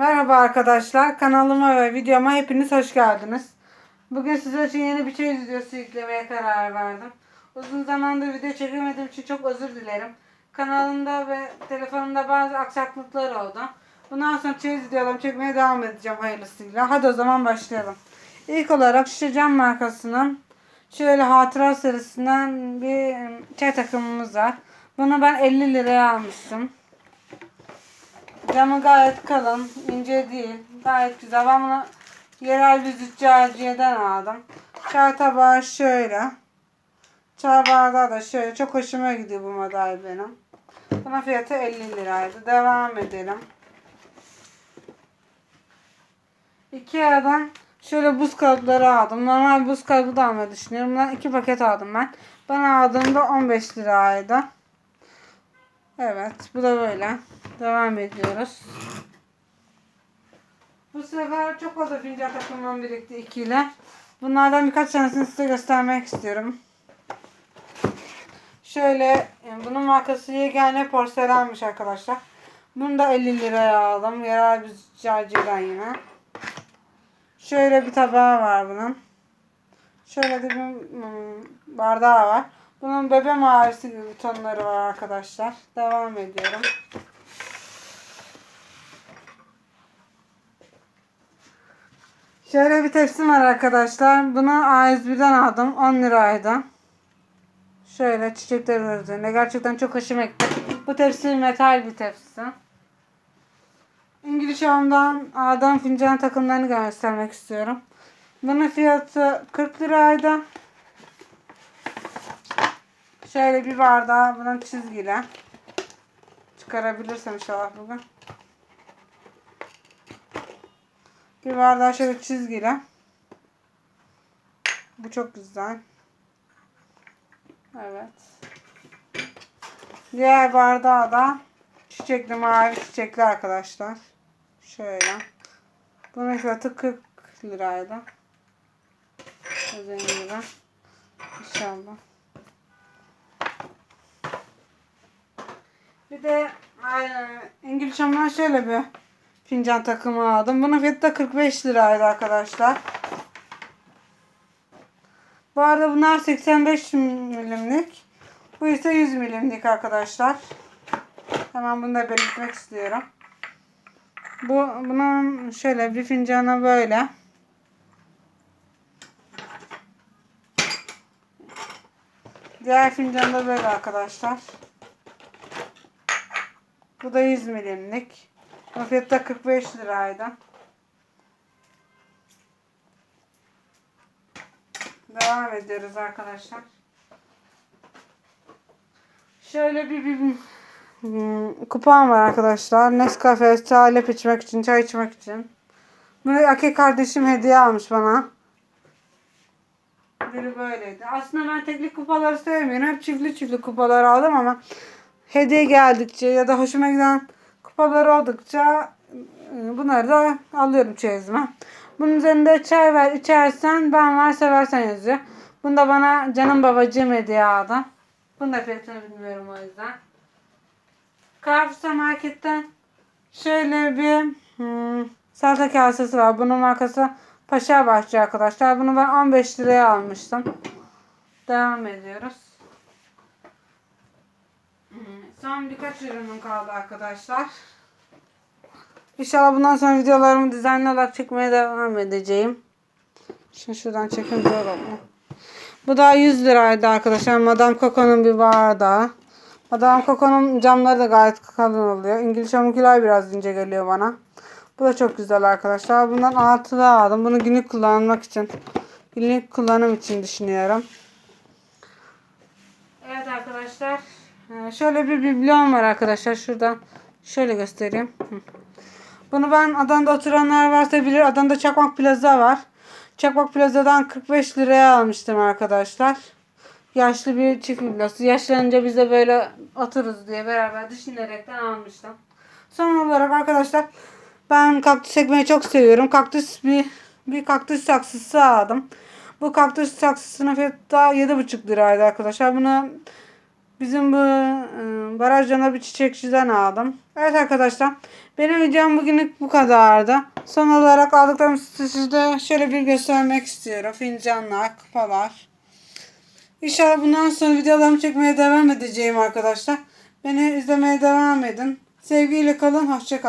Merhaba arkadaşlar. Kanalıma ve videoma hepiniz hoş geldiniz. Bugün sizler için yeni bir çeyiz videosu yüklemeye karar verdim. Uzun zamandır video çekemediğim için çok özür dilerim. Kanalımda ve telefonumda bazı aksaklıklar oldu. Bundan sonra çeyiz videolarımı çekmeye devam edeceğim hayırlısıyla. Hadi o zaman başlayalım. İlk olarak Şişe Cam markasının şöyle hatıra serisinden bir çay takımımız var. Bunu ben 50 liraya almıştım. Camı gayet kalın, ince değil. Gayet güzel. Ben bunu yerel bir züccaciyeden aldım. Çay tabağı şöyle. Çay bardağı da şöyle. Çok hoşuma gidiyor bu model benim. Buna fiyatı 50 liraydı. Devam edelim. Ikea'dan şöyle buz kalıpları aldım. Normal buz kalıbı da almayı düşünüyorum. Bundan iki paket aldım ben. Ben aldığımda 15 liraydı. Evet bu da böyle. Devam ediyoruz. Bu sefer çok fazla fincan takımım birikti ikili. Bunlardan birkaç tanesini size göstermek istiyorum. Şöyle e, bunun markası Yegane Porselenmiş arkadaşlar. Bunu da 50 liraya aldım. Yerel bir züccaciden yine. Şöyle bir tabağı var bunun. Şöyle de bir hmm, bardağı var. Bunun bebe mavisi gibi tonları var arkadaşlar. Devam ediyorum. Şöyle bir tepsim var arkadaşlar. Bunu A101'den aldım. 10 liraydı. Şöyle çiçekler var üzerinde. Gerçekten çok hoşuma gitti. Bu tepsi metal bir tepsi. İngiliz Home'dan aldığım fincan takımlarını göstermek istiyorum. Bunun fiyatı 40 liraydı. Şöyle bir bardağı bunun çizgili. Çıkarabilirsem inşallah bugün. Bir bardağı şöyle çizgili. Bu çok güzel. Evet. Diğer bardağı da çiçekli mavi çiçekli arkadaşlar. Şöyle. Bunun fiyatı 40 liraydı. Dediğim gibi. İnşallah. Bir de aynen İngiliz Çam'dan şöyle bir fincan takımı aldım. Bunun fiyatı da 45 liraydı arkadaşlar. Bu arada bunlar 85 milimlik. Bu ise 100 milimlik arkadaşlar. Hemen bunu da belirtmek istiyorum. Bu bunun şöyle bir fincanı böyle. Diğer fincan böyle arkadaşlar. Bu da 100 milimlik. Da 45 liraydı. Devam ediyoruz arkadaşlar. Şöyle bir, bir hmm, kupam var arkadaşlar. Nescafe salep içmek için, çay içmek için. Bunu Aki kardeşim hediye almış bana. Biri böyleydi. Aslında ben tekli kupaları sevmiyorum. Hep çiftli çiftli kupalar aldım ama hediye geldikçe ya da hoşuma giden kupalar oldukça e, bunları da alıyorum çeyizime. Bunun üzerinde çay ver içersen ben var seversen yazıyor. Bunu da bana canım babacığım hediye aldı. Bunun da fiyatını bilmiyorum o yüzden. Carrefour'da marketten şöyle bir hmm, salata kasesi var. Bunun markası Paşa Bahçe arkadaşlar. Bunu ben 15 liraya almıştım. Devam ediyoruz. Son birkaç ürünüm kaldı arkadaşlar. İnşallah bundan sonra videolarımı düzenli olarak çekmeye devam edeceğim. Şimdi şuradan zor oldu. Bu da 100 liraydı arkadaşlar. Madame Coco'nun bir bardağı. Madame Coco'nun camları da gayet kalın oluyor. İngiliz çamurkiler biraz ince geliyor bana. Bu da çok güzel arkadaşlar. Bundan 6 aldım. Bunu günlük kullanmak için. Günlük kullanım için düşünüyorum. Evet arkadaşlar. Ee, Şöyle bir biblom var arkadaşlar. Şuradan şöyle göstereyim. Bunu ben Adana'da oturanlar varsa bilir. Adana'da Çakmak Plaza var. Çakmak Plaza'dan 45 liraya almıştım arkadaşlar. Yaşlı bir çift biblosu. Yaşlanınca biz de böyle otururuz diye beraber düşünerekten almıştım. Son olarak arkadaşlar ben kaktüs ekmeği çok seviyorum. Kaktüs bir bir kaktüs saksısı aldım. Bu kaktüs saksısının fiyatı da 7,5 liraydı arkadaşlar. Bunu Bizim bu e, barajdan bir çiçekçiden aldım. Evet arkadaşlar. Benim videom bugünlük bu kadardı. Son olarak aldıklarımı size şöyle bir göstermek istiyorum. Fincanlar, kupalar. İnşallah bundan sonra videolarımı çekmeye devam edeceğim arkadaşlar. Beni izlemeye devam edin. Sevgiyle kalın. Hoşça kalın.